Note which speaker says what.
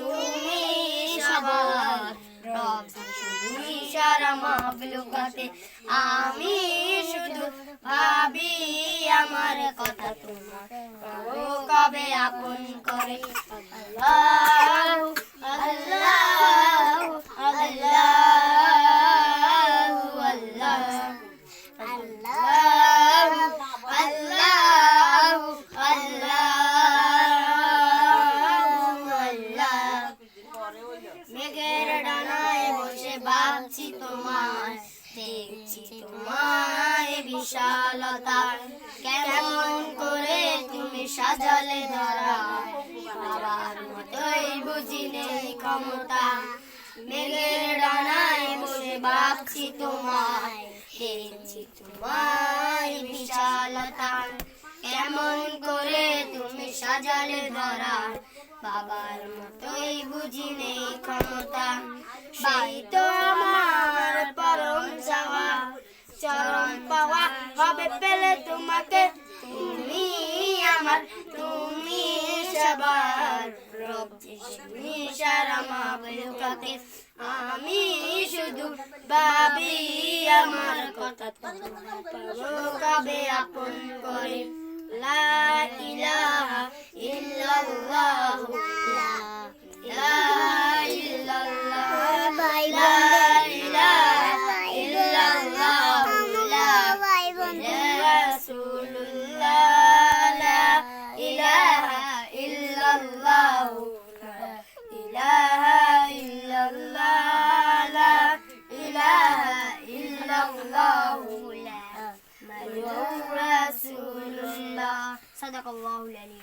Speaker 1: তুমি সবার রব শুনি সারা মাবলুকাকে আমি শুধু ভাবি আমার কথা তোমার। কবে আপন করে? আল্লাহ তোমায় দেখছি তোমায় বিশালতা। কেমন করে তুমি সাজালে ধরা, বাবার বুঝি নেই ক্ষমতা। মেঘের ডানায় বসে ভাবছি তোমায়, দেখছি তোমায় বিশালতা। কেমন করে তুমি সাজালে ধরা, বাবার মতোই বুঝি নেই ক্ষমতা। তো চরম পাওয়া হবে পেলে তোমাকে। তুমি আমার, তুমি সবার। তুমি সারা মাবলুকাকে আমি শুধু ভাবি আমার কথা। কবে আপন করে। Resulullah Resulullah Sadakallahu aleyhi